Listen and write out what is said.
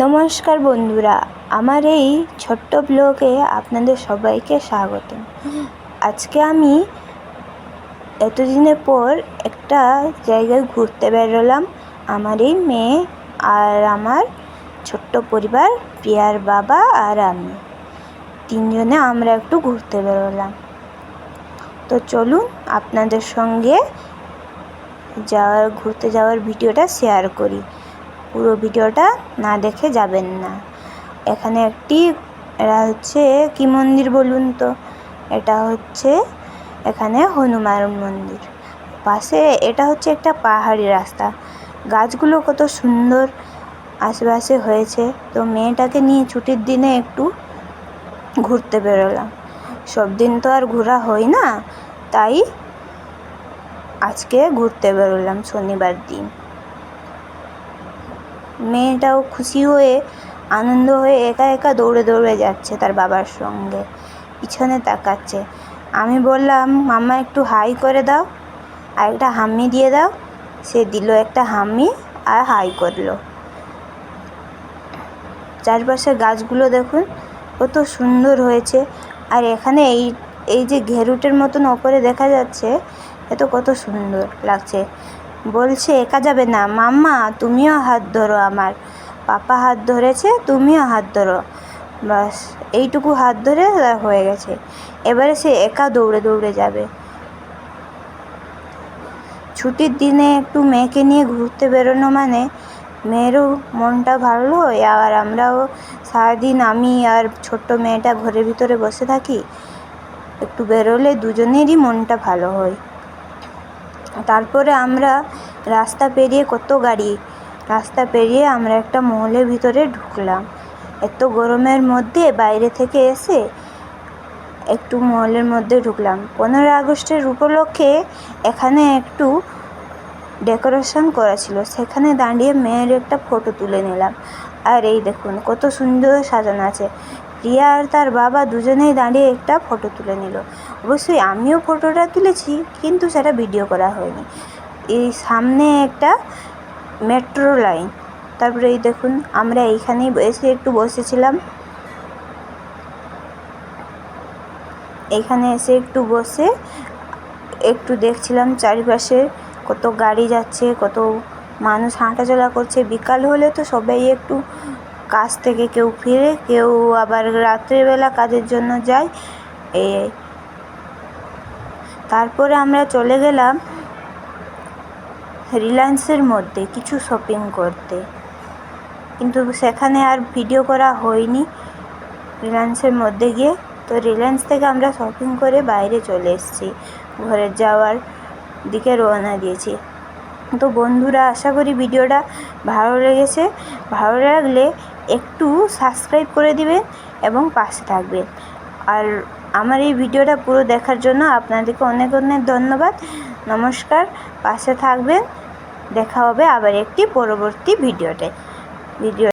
নমস্কার বন্ধুরা, আমার এই ছোট্ট ব্লগে আপনাদের সবাইকে স্বাগত আজকে আমি এতদিনের পর একটা জায়গায় ঘুরতে বেরোলাম। আমার এই মেয়ে আর আমার ছোট্ট পরিবার, প্রিয়ার বাবা আর আমি। তিনজনে আমরা একটু ঘুরতে বেরোলাম। তো চলুন আপনাদের সঙ্গে যাওয়ার, ঘুরতে যাওয়ার ভিডিওটা শেয়ার করি। পুরো ভিডিওটা না দেখে যাবেন না। এখানে একটি, এরা হচ্ছে কি মন্দির বলুন তো? এটা হচ্ছে এখানে হনুমান মন্দির। পাশে এটা হচ্ছে একটা পাহাড়ি রাস্তা। গাছগুলো কত সুন্দর আশেপাশে হয়েছে। তো মেয়েটাকে নিয়ে ছুটির দিনে একটু ঘুরতে বেরোলাম। সব দিন তো আর ঘোরা হয় না, তাই আজকে ঘুরতে বেরোলাম শনিবার দিন। মেয়েটাও খুশি হয়ে, আনন্দ হয়ে একা একা দৌড়ে দৌড়ে যাচ্ছে তার বাবার সঙ্গে। পিছনে তাকাচ্ছে। আমি বললাম, মাম্মা একটু হাই করে দাও আর একটা হাম্মি দিয়ে দাও। সে দিল একটা হাম্মি আর হাই করল। চারপাশে গাছগুলো দেখুন, কত সুন্দর হয়েছে। আর এখানে এই এই যে ঘেরুটের মতন ওপরে দেখা যাচ্ছে, এত কত সুন্দর লাগছে। বলছে, একা যাবে না। মাম্মা, তুমিও হাত ধরো আমার। পাপা হাত ধরেছে, তুমিও হাত ধরো। বাস, এইটুকু হাত ধরে হয়ে গেছে। এবারে সে একা দৌড়ে দৌড়ে যাবে। ছুটির দিনে একটু মেয়েকে নিয়ে ঘুরতে বেরোনো মানে মেয়েরও মনটা ভালো হয়, আর আমরাও সারাদিন আমি আর ছোট্ট মেয়েটা ঘরের ভিতরে বসে থাকি। একটু বেরোলে দুজনেরই মনটা ভালো হয়। তারপরে আমরা রাস্তা পেরিয়ে কত গাড়ি? রাস্তা পেরিয়ে আমরা একটা মহলের ভিতরে ঢুকলাম। এত গরমের মধ্যে বাইরে থেকে এসে একটু মহলের মধ্যে ঢুকলাম। পনেরো আগস্টের উপলক্ষে এখানে একটু ডেকোরেশন করা ছিল। সেখানে দাঁড়িয়ে মেয়ের একটা ফটো তুলে নিলাম। আর এই দেখুন, কত সুন্দর সাজানো আছে। প্রিয়া আর তার বাবা দুজনেই দাঁড়িয়ে একটা ফটো তুলে নিল। অবশ্যই আমিও ফটোটা তুলেছি, কিন্তু সেটা ভিডিও করা হয়নি। এই সামনে একটা মেট্রো লাইন তারপরে এই দেখুন, আমরা এইখানেই এসে একটু বসেছিলাম। এখানে এসে একটু বসে একটু দেখছিলাম চারিপাশে কত গাড়ি যাচ্ছে, কত মানুষ হাঁটাচলা করছে। বিকাল হলে তো সবাই একটু কাজ থেকে কেউ ফিরে, কেউ আবার রাত্রেবেলা কাজের জন্য যায়। এই তারপরে আমরা চলে গেলাম রিলায়েন্সের মধ্যে কিছু শপিং করতে। কিন্তু সেখানে আর ভিডিও করা হয়নি রিলায়েন্সের মধ্যে গিয়ে। তো রিলায়েন্স থেকে আমরা শপিং করে বাইরে চলে এসেছি। ঘরে যাওয়ার দিকে রওনা দিয়েছি। তো বন্ধুরা, আশা করি ভিডিওটা ভালো লেগেছে। ভালো লাগলে একটু সাবস্ক্রাইব করে দিবেন এবং পাশে থাকবেন। আর আমার এই ভিডিওটা পুরো দেখার জন্য আপনাদেরকে অনেক অনেক ধন্যবাদ। নমস্কার, পাশে থাকবেন। দেখা হবে আবার একটি পরবর্তী ভিডিওতে। ভিডিও